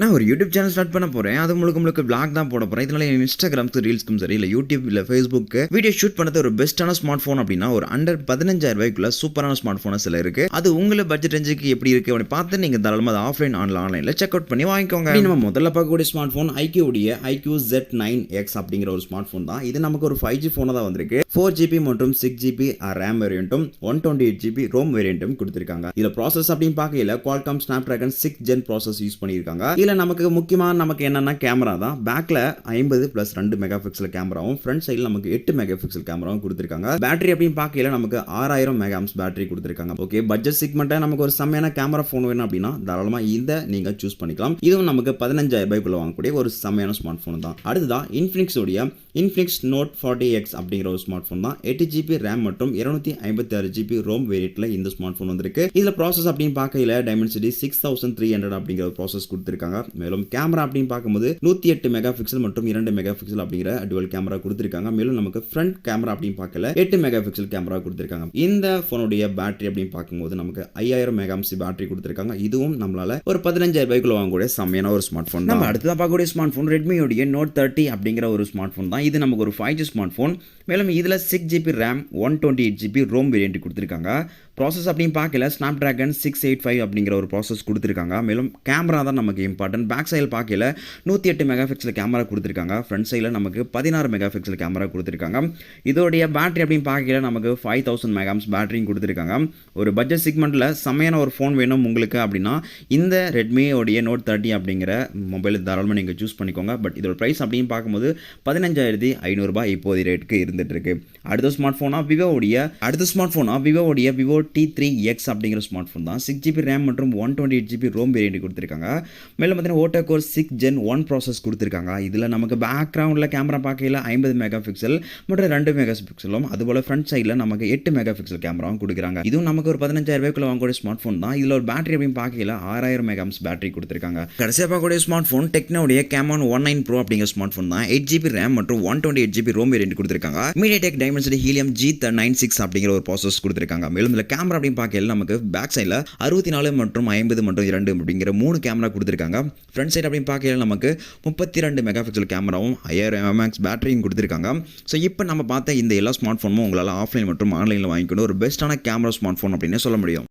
நான் ஒரு YouTube channel start பண்ண போகிறேன் அது முழுக்க முழுக்க பிளாக் தான் போட போகிறேன் இதனால என் இன்ஸ்டாகிராம்க்கு ரீல்ஸ்க்கும் சரி இல்லை யூடியூப் இல்லை ஃபேஸ்புக்கு வீடியோ ஷூட் பண்ணது ஒரு பெஸ்ட்டான ஸ்மார்ட் ஃபோன் அப்படின்னா ஒரு அண்டர் பதினஞ்சாயிரம் ரூபாய்க்குள்ள சூப்பரான ஸ்மார்ட் ஃபோனை சில இருக்கு. அது உங்களை பட்ஜெட் ரேஞ்சுக்கு எப்படி இருக்கு அப்படி பார்த்து நீங்கள் தாராளமாக அதை ஆஃப்லைன் ஆன்ல ஆன்லைனில் செக் அவுட் பண்ணி வாங்கிக்கோங்க. நம்ம முதல்ல பார்க்கக்கூடிய ஸ்மார்ட் ஃபோன் ஐக்கியோடைய ஐக்யூ ஜெட் நைன் எக்ஸ் அப்படிங்கிற ஒரு ஸ்மார்ட் ஃபோன் தான். இது நமக்கு ஒரு ஃபைவ் ஜி ஃபோனாக தான் வந்திருக்கு. ஃபோர் ஜிபி மற்றும் six GB RAM வேரியண்ட்டும் one twenty eight GB ROM வேரியண்ட்டும் கொடுத்துருக்காங்க. இதில் ப்ராசஸ் அப்படின்னு பார்க்கல Qualcomm Snapdragon six gen processor use பண்ணியிருக்காங்க. இதில் நமக்கு முக்கியமாக நமக்கு என்னென்னா கேமரா தான். பேக்கில் ஐம்பது ப்ளஸ் ரெண்டு மெகா பிக்சல் கேமராவும் ஃப்ரண்ட் சைடில் நமக்கு எட்டு மெகா பிக்சல் கேமராவும் கொடுத்துருக்காங்க. பேட்டரி அப்படின்னு பார்க்கல நமக்கு ஆறாயிரம் மெகாம்ஸ் பேட்டரி கொடுத்துருக்காங்க. ஓகே பட்ஜெட் சிக்மெண்ட்டாக நமக்கு ஒரு செம்மையான கேமரா ஃபோன் வேணும் அப்படின்னா தாராளமாக இதை நீங்கள் சூஸ் பண்ணிக்கலாம். இதுவும் நமக்கு பதினஞ்சாயிரம் ரூபாய்க்குள்ள வாங்கக்கூடிய ஒரு செம்மையான ஸ்மார்ட் ஃபோன் தான் அடுத்ததான் இன்ஃபினிக்ஸோடைய இன்ஃபினிக்ஸ் நோட் ஃபார்ட்டி எக்ஸ் அப்படிங்கிற ஒரு ஸ்மார்ட் ஃபோன் தான். எட்டு ஜிபி ரேம் மற்றும் இருநூத்தி ஐம்பத்தி ஆறு ஜிபி ரோம் வேரியட்ல இந்த ஸ்மார்ட் ஃபோன் வந்திருக்கு. இதில் ப்ராசஸ் அப்படின்னு பார்க்கல Dimensity six thousand three hundred அப்படிங்கிற ஒரு ப்ராசஸ் கொடுத்துருக்காங்க. மேலும் கேமரா அப்படின்னு பார்க்கும்போது நூற்றி எட்டு மெகா பிக்சல் மற்றும் இரண்டு மெகா பிக்சல் அப்படிங்கிற டுவல் கேமரா கொடுத்துருக்காங்க. மேலும் நமக்கு ஃப்ரண்ட் கேமரா அப்படின்னு பார்க்கல எட்டு மெகா பிக்சல் கேமரா கொடுத்துருக்காங்க. இந்த ஃபோனுடைய பேட்டரி அப்படின்னு பார்க்கும்போது நமக்கு ஐயாயிரம் மெகாம்சி பேட்டரி கொடுத்துருக்காங்க. இதுவும் நம்மளால ஒரு பதினஞ்சாயிரம் ரூபாய்க்குள்ள வாங்கக்கூடிய செம்மையான ஒரு ஸ்மார்ட் ஃபோன் நம்ம அடுத்ததான் பார்க்கக்கூடிய ஸ்மார்ட் ஃபோன் ரெட்மியோடைய நோட் தேர்ட்டி அப்படிங்கிற ஒரு ஸ்மார்ட் ஃபோன் தான். இது நமக்கு ஒரு ஃபைவ் ஜி ஸ்மார்ட் ஃபோன் மேலும் இதில் six GB RAM one twenty eight GB ROM variant கொடுத்துருக்காங்க. ப்ராசஸ் அப்படின்னு பார்க்கல Snapdragon six eight five அப்படிங்கிற ஒரு ப்ராசஸ் கொடுத்துருக்காங்க. மேலும் கேமரா தான் நமக்கு இம்பார்ட்டன்ட் பேக் சைடில் பார்க்கல நூற்றி எட்டு மெகா பிக்சல் கேமரா கொடுத்துருக்காங்க ஃப்ரண்ட் சைடில் நமக்கு பதினாறு மெகா பிக்சல் கேமரா கொடுத்துருக்காங்க. இதோடைய பேட்டரி அப்படின்னு பார்க்கல நமக்கு ஃபைவ் தௌசண்ட் மெகாம்ஸ் பேட்டரியும் கொடுத்துருக்காங்க. ஒரு பட்ஜெட் செக்மெண்ட்டில் செம்மையான ஒரு ஃபோன் வேணும் உங்களுக்கு அப்படின்னா இந்த ரெட்மியோடைய நோட் தேர்ட்டி அப்படிங்கிற மொபைல் தாராளமாக நீங்கள் சூஸ் பண்ணிக்கோங்க. பட் இதோட ப்ரைஸ் அப்படின்னு பார்க்கும்போது பதினஞ்சாயிரத்தி ஐநூறுரூபா இப்போதைய ரேட்டுக்கு இருந்துட்டு அடுத்த ஸ்மார்ட் ஃபோனாக விவோடைய அடுத்த ஸ்மார்ட் ஃபோனாக விவோடைய விவோ டி த்ரீ எக்ஸ் அப்படிங்கிற ஸ்மார்ட் ஃபோன் தான் சிக்ஸ் ஜிபி ரேம் மற்றும் one twenty eight GB ROM variant கொடுத்துருக்காங்க. மேலும் பார்த்தீங்கன்னா octa core six Gen one process கொடுத்துருக்காங்க. இதில் நமக்கு பேக்ரவுண்டில் கேமரா பார்க்கையில் ஐம்பது மெகா பிக்சல் மற்றும் ரெண்டு மெகா பிக்சலும் அதுபோல் ஃப்ரண்ட் சைடில் நமக்கு எட்டு மெகா பிக்சல் கேமராவும் கொடுக்குறாங்க. இதுவும் நமக்கு ஒரு பதினஞ்சாயிரம் ரூபாய்க்குள்ள வாங்கக்கூடிய ஸ்மார்ட் ஃபோன் தான். இதில் ஒரு பேட்டரி அப்படின்னு பார்க்கையில் ஆறாயிரம் மெகாம்ஸ் பேட்டரி கொடுத்துருக்காங்க. கடைசியாக பார்க்கக்கூடிய ஸ்மார்ட் ஃபோன் டெக்னோடைய கேமான் ஒன் நைன் ப்ரோ அப்படிங்கிற ஸ்மார்ட் ஃபோன் தான். எயிட் ஜிபி ரேம் மற்றும் one twenty eight GB ROM variant கொடுத்துருக்காங்க. MediaTek Dimensity Helio G nine six அப்படிங்கிற ஒரு ப்ராசஸ் கொடுத்துருக்காங்க. மேலும் இதில் கேமரா அப்படின்னு பார்க்கையில் நமக்கு பேக் சைடில் அறுபத்தி நாலு மற்றும் ஐம்பது மற்றும் இரண்டு அப்படிங்கிற மூணு கேமரா கொடுத்துருக்காங்க. ஃப்ரண்ட் சைடு அப்படின்னு பார்க்கல நமக்கு முப்பத்தி ரெண்டு மெகா பிக்சல் கேமராவும் ஐயாயிரம் எம்எக்ஸ் பேட்டரியும் கொடுத்துருக்காங்க. ஸோ இப்போ நம்ம பார்த்த இந்த எல்லா ஸ்மார்ட் ஃபோனும் உங்களால் ஆஃப்லைன் மற்றும் ஆன்லைனில் வாங்கிக்கணும். ஒரு பெஸ்ட்டான கேமரா ஸ்மார்ட் ஃபோன் அப்படின்னு சொல்ல முடியும்.